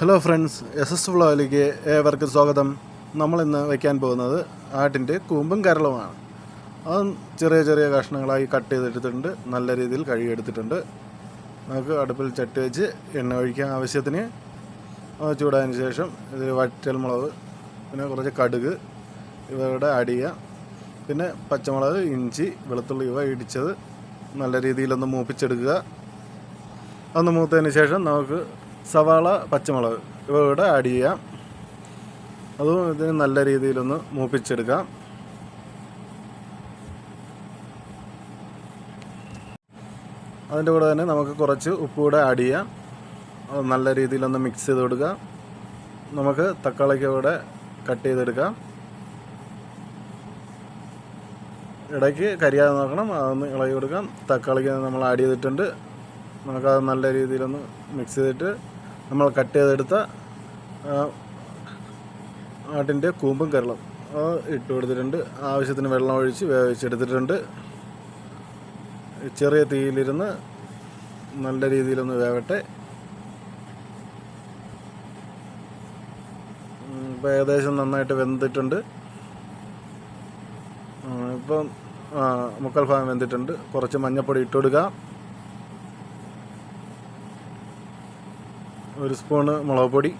Hello friends S S വ്ളോഗിലേക്ക് ഏവർക്കും സ്വാഗതം. നമ്മളിന്ന് വയ്ക്കാൻ പോകുന്നത് ആട്ടിന്റെ കൂമ്പും കരളുമാണ്. അത് ചെറിയ ചെറിയ കഷ്ണങ്ങളായി കട്ട് ചെയ്തെടുത്തിട്ടുണ്ട്. നല്ല രീതിയിൽ കഴുകിയെടുത്തിട്ടുണ്ട്. നമുക്ക് അടുപ്പിൽ ചട്ടി വെച്ച് എണ്ണ ഒഴിക്കാൻ ആവശ്യത്തിന് ചൂടായതിന് ശേഷം ഇത് വറ്റൽ മുളക് പിന്നെ കുറച്ച് കടുക് ഇവയുടെ ആഡ് പിന്നെ പച്ചമുളക് ഇഞ്ചി വെളുത്തുള്ളി ഇവ ഇടിച്ചത് നല്ല രീതിയിലൊന്ന് മൂപ്പിച്ചെടുക്കുക. അന്ന് മൂത്തതിന് ശേഷം നമുക്ക് സവാള പച്ചമുളക് ഇവ ഇവിടെ ആഡ് ചെയ്യാം. അതും ഇതിന് നല്ല രീതിയിലൊന്ന് മൂപ്പിച്ചെടുക്കാം. അതിന്റെ കൂടെ തന്നെ നമുക്ക് കുറച്ച് ഉപ്പ് കൂടെ ആഡ് ചെയ്യാം. അത് നല്ല രീതിയിലൊന്ന് മിക്സ് ചെയ്ത് കൊടുക്കുക. നമുക്ക് തക്കാളിക്ക് കൂടെ കട്ട് ചെയ്തെടുക്കാം. ഇടയ്ക്ക് കരിയാതെ നോക്കണം. അതൊന്ന് ഇളകി കൊടുക്കാം. തക്കാളിക്ക് നമ്മൾ ആഡ് ചെയ്തിട്ടുണ്ട്. നമുക്കത് നല്ല രീതിയിലൊന്ന് മിക്സ് ചെയ്തിട്ട് നമ്മൾ കട്ട് ചെയ്തെടുത്ത ആട്ടിന്റെ കൂമ്പും കരളും. ഇട്ട് കൊടുത്തിട്ടുണ്ട്. ആവശ്യത്തിന് വെള്ളം ഒഴിച്ച് വേവിച്ചെടുത്തിട്ടുണ്ട്. ചെറിയ തീയിലിരുന്ന് നല്ല രീതിയിലൊന്ന് വേവട്ടെ. ഇപ്പം ഏകദേശം നന്നായിട്ട് വെന്തിട്ടുണ്ട്. ഇപ്പം മുക്കൽ ഭാഗം വെന്തിട്ടുണ്ട്. കുറച്ച് മഞ്ഞപ്പൊടി ഇട്ട് കൊടുക്കുക ഒരു സ്പൂണ് മുളക് പൊടി.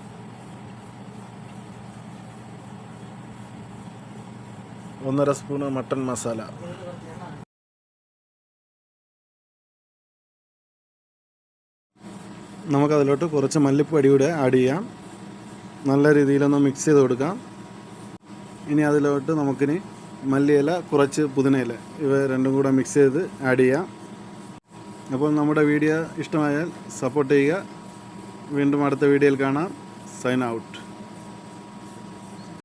ഒന്നര സ്പൂണ് മട്ടൺ മസാല. നമുക്കതിലോട്ട് കുറച്ച് മല്ലിപ്പൊടി കൂടെ ആഡ് ചെയ്യാം. നല്ല രീതിയിലൊന്ന് മിക്സ് ചെയ്ത് കൊടുക്കാം. ഇനി അതിലോട്ട് നമുക്കിനി മല്ലിയില കുറച്ച് പുതിനയില ഇവ രണ്ടും കൂടെ മിക്സ് ചെയ്ത് ആഡ് ചെയ്യാം. അപ്പോൾ നമ്മുടെ വീഡിയോ ഇഷ്ടമായാൽ സപ്പോർട്ട് ചെയ്യുക. വീണ്ടും അടുത്ത വീഡിയോയിൽ കാണാം. Sign out